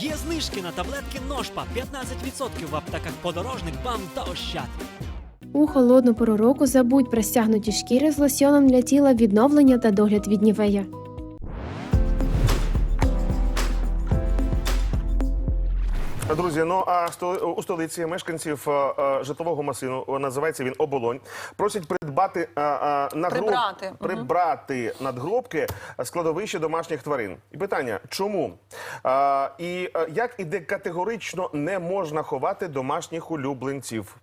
Є знижки на таблетки Ножпа 15% в аптеках подорожник, бам та ощад. У холодну пору року забудь про стягнуті шкіри з лосьоном для тіла відновлення та догляд від нівея. Друзі, ну а у столиці мешканців е, е, житлового масиву е, називається він оболонь. Просять придбати е, Прибрати, прибрати надгробки складовище домашніх тварин. І питання: чому? І як іде категорично не можна ховати домашніх улюбленців?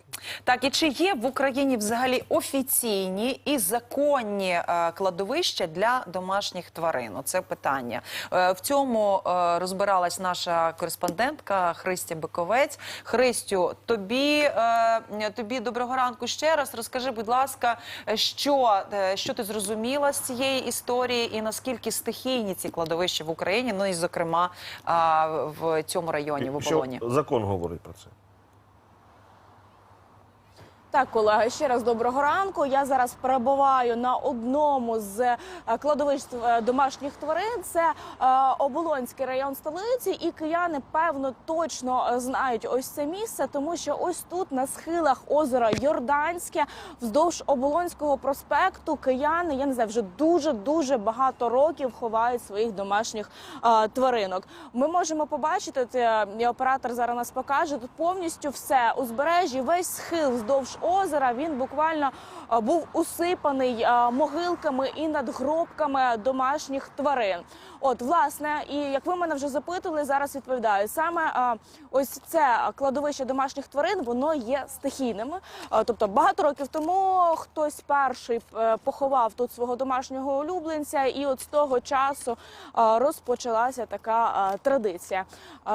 Так, і чи є в Україні взагалі офіційні і законні е, кладовища для домашніх тварин? Це питання. Е, в цьому е, розбиралась наша кореспондентка Христя Биковець. Христю, тобі, е, тобі доброго ранку ще раз. Розкажи, будь ласка, що, е, що ти зрозуміла з цієї історії, і наскільки стихійні ці кладовища в Україні, ну і зокрема е, в цьому районі, в Що оболоні? закон говорить про це? Так, колеги, ще раз доброго ранку. Я зараз перебуваю на одному з е, кладовищ е, домашніх тварин. Це е, Оболонський район столиці, і кияни певно точно знають ось це місце, тому що ось тут на схилах озера Йорданське, вздовж Оболонського проспекту, кияни, я не знаю, вже дуже дуже багато років ховають своїх домашніх тваринок. Ми можемо побачити, е, і оператор зараз нас покаже тут повністю все узбережжі, весь схил вздовж озера. Він буквально е, був усипаний е, могилками і надгробками домашніх тварин. От, власне, і як ви мене вже запитували, зараз відповідаю. Саме е, ось це кладовище домашніх тварин, воно є стихійним. Тобто багато років тому хтось перший поховав тут свого домашнього улюбленця, і от з того часу розпочалася така традиція.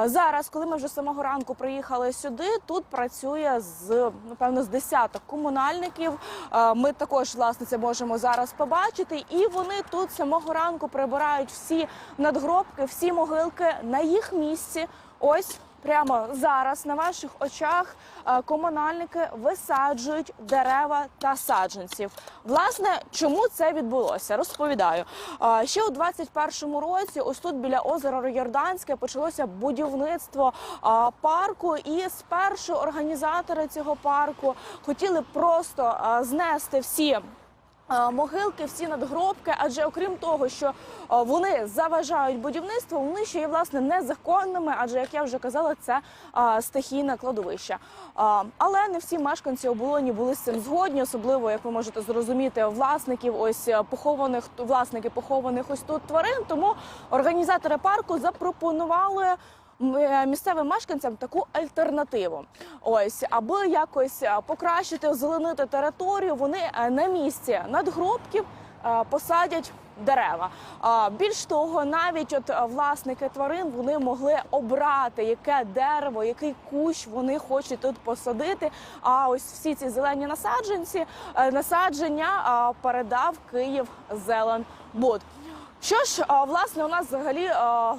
Зараз, коли ми вже самого ранку приїхали сюди, тут працює з напевно з десяток комунальників. Е, Ми також власне це можемо зараз побачити, і вони тут самого ранку прибирають всі надгробки, всі могилки на їх місці. Ось. Прямо зараз на ваших очах е, комунальники висаджують дерева та саджанців. Власне, чому це відбулося? Розповідаю. Е, Ще у 21-му році, ось тут біля озера Йорданське, почалося будівництво е, парку. І спершу організатори цього парку хотіли просто знести всі. Могилки, всі надгробки, адже окрім того, що вони заважають будівництву, вони ще є власне незаконними, адже як я вже казала, це стихійне кладовище. Але не всі мешканці оболоні були з цим згодні, особливо як ви можете зрозуміти, власників ось е, похованих власники похованих ось тут тварин. Тому організатори парку запропонували місцевим мешканцям таку альтернативу. Ось, аби якось е, покращити, озеленити територію, вони е, на місці надгробків е, посадять. Дерева більш того, навіть от е, власники тварин вони могли обрати, яке дерево, який кущ вони хочуть тут посадити. А ось всі ці зелені насадженці е, насадження передав Київ Зеленбуд. Що ж, власне, у нас взагалі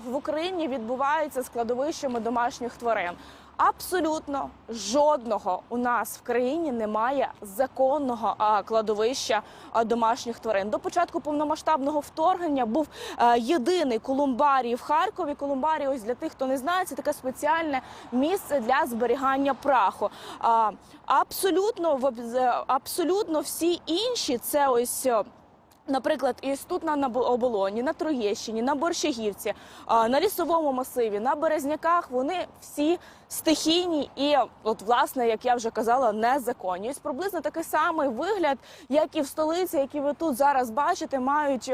в Україні відбувається з кладовищами домашніх тварин. Абсолютно жодного у нас в країні немає законного кладовища домашніх тварин. До початку повномасштабного вторгнення був єдиний колумбарій в Харкові. Колумбарій, ось для тих, хто не знає, це таке спеціальне місце для зберігання праху. Абсолютно абсолютно всі інші це ось. Наприклад, із тут на оболоні, на Троєщині, на Борщагівці, на лісовому масиві, на Березняках вони всі стихійні і, от власне, як я вже казала, незаконні. Ось приблизно такий самий вигляд, як і в столиці, які ви тут зараз бачите, мають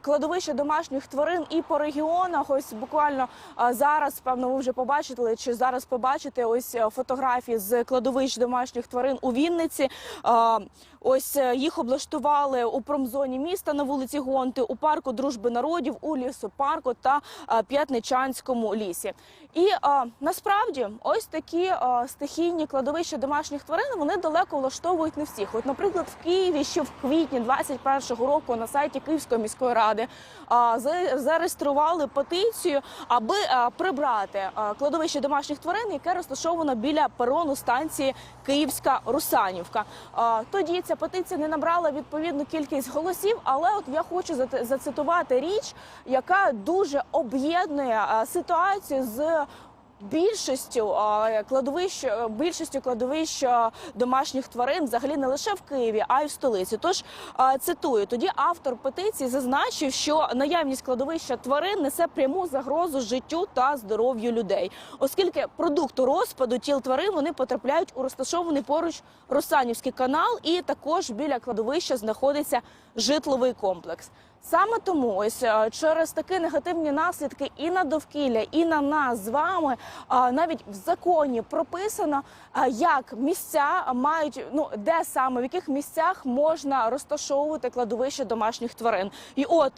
кладовище домашніх тварин і по регіонах. Ось буквально зараз, певно, ви вже побачили, чи зараз побачите ось е, фотографії з кладовищ домашніх тварин у Вінниці. Ось е, їх облаштували у промзоні міста на вулиці Гонти, у парку дружби народів, у лісопарку та е, П'ятничанському лісі. І е, насправді ось такі е, стихійні кладовища домашніх тварин вони далеко влаштовують не всіх. От, наприклад, в Києві ще в квітні 21-го року на сайті Київської міської ради зареєстрували петицію, аби прибрати кладовище домашніх тварин, яке розташовано біля перону станції Київська Русанівка. Тоді ця петиція не набрала відповідну кількість голосів. Голосів. Але от я хочу зацитувати річ, яка дуже об'єднує ситуацію з. Більшістю кладовищ, більшістю кладовищ домашніх тварин взагалі не лише в Києві, а й в столиці. Тож цитую, тоді автор петиції зазначив, що наявність кладовища тварин несе пряму загрозу життю та здоров'ю людей, оскільки продукту розпаду тіл тварин вони потрапляють у розташований поруч Росанівський канал, і також біля кладовища знаходиться житловий комплекс. Саме тому ось е, через такі негативні наслідки і на довкілля, і на нас з вами навіть в законі прописано, як місця мають ну де саме в яких місцях можна розташовувати кладовище домашніх тварин. І от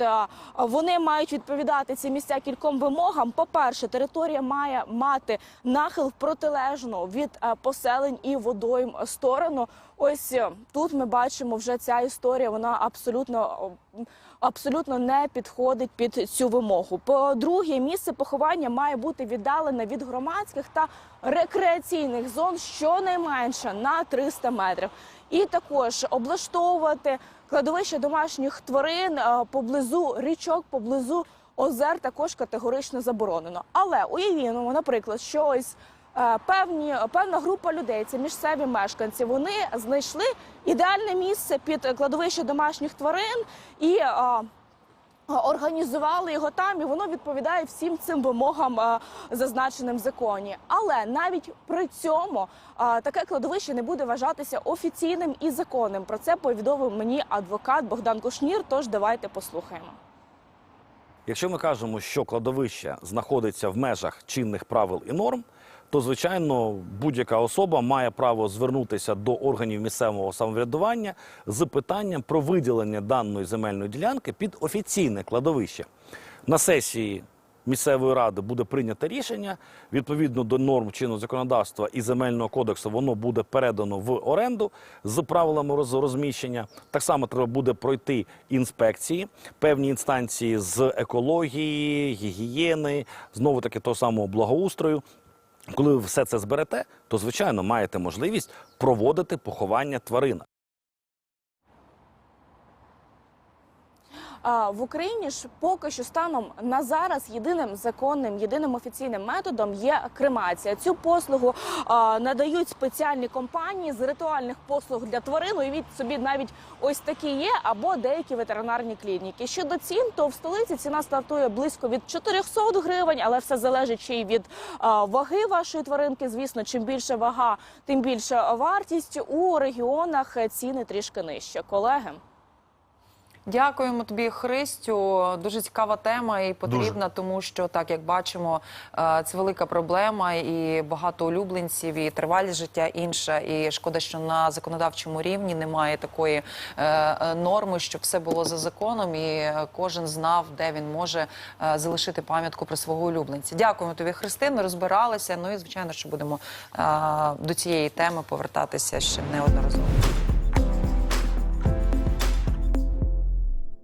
вони мають відповідати ці місця кільком вимогам. По перше, територія має мати нахил протилежну від е, поселень і водойм сторону. Ось е, тут ми бачимо вже ця історія. Вона абсолютно абсолютно не підходить під цю вимогу. По-друге, місце поховання має бути віддалене від громадських та рекреаційних зон щонайменше на 300 метрів. І також облаштовувати кладовище домашніх тварин е, поблизу річок, поблизу озер також категорично заборонено. Але уявімо, наприклад, що ось певні певна група людей, це місцеві мешканці, вони знайшли ідеальне місце під кладовище домашніх тварин і. е, Організували його там, і воно відповідає всім цим вимогам, е, зазначеним в законі. Але навіть при цьому е, таке кладовище не буде вважатися офіційним і законним. Про це повідомив мені адвокат Богдан Кушнір. Тож давайте послухаємо. Якщо ми кажемо, що кладовище знаходиться в межах чинних правил і норм, то звичайно будь-яка особа має право звернутися до органів місцевого самоврядування з питанням про виділення даної земельної ділянки під офіційне кладовище. На сесії місцевої ради буде прийнято рішення відповідно до норм чинного законодавства і земельного кодексу. Воно буде передано в оренду з правилами розміщення. Так само треба буде пройти інспекції, певні інстанції з екології, гігієни, знову таки того самого благоустрою. Коли ви все це зберете, то звичайно маєте можливість проводити поховання тварин. В Україні ж поки що станом на зараз єдиним законним, єдиним офіційним методом є кремація. Цю послугу надають спеціальні компанії з ритуальних послуг для тварин. Уявіть собі, навіть ось такі є, або деякі ветеринарні клініки. Щодо цін, то в столиці ціна стартує близько від 400 гривень, але все залежить ще й від ваги вашої тваринки. Звісно, чим більше вага, тим більше вартість. У регіонах ціни трішки нижче. Колеги. Дякуємо тобі, Христю. Дуже цікава тема і потрібна, тому що так як бачимо, е, це велика проблема, і багато улюбленців, і тривалість життя інша. І шкода, що на законодавчому рівні немає такої е, е, норми, щоб все було за законом, і кожен знав, де він може залишити пам'ятку про свого улюбленця. Дякуємо тобі, Христина. Розбиралися. Ну і звичайно, що будемо до цієї теми повертатися ще неодноразово.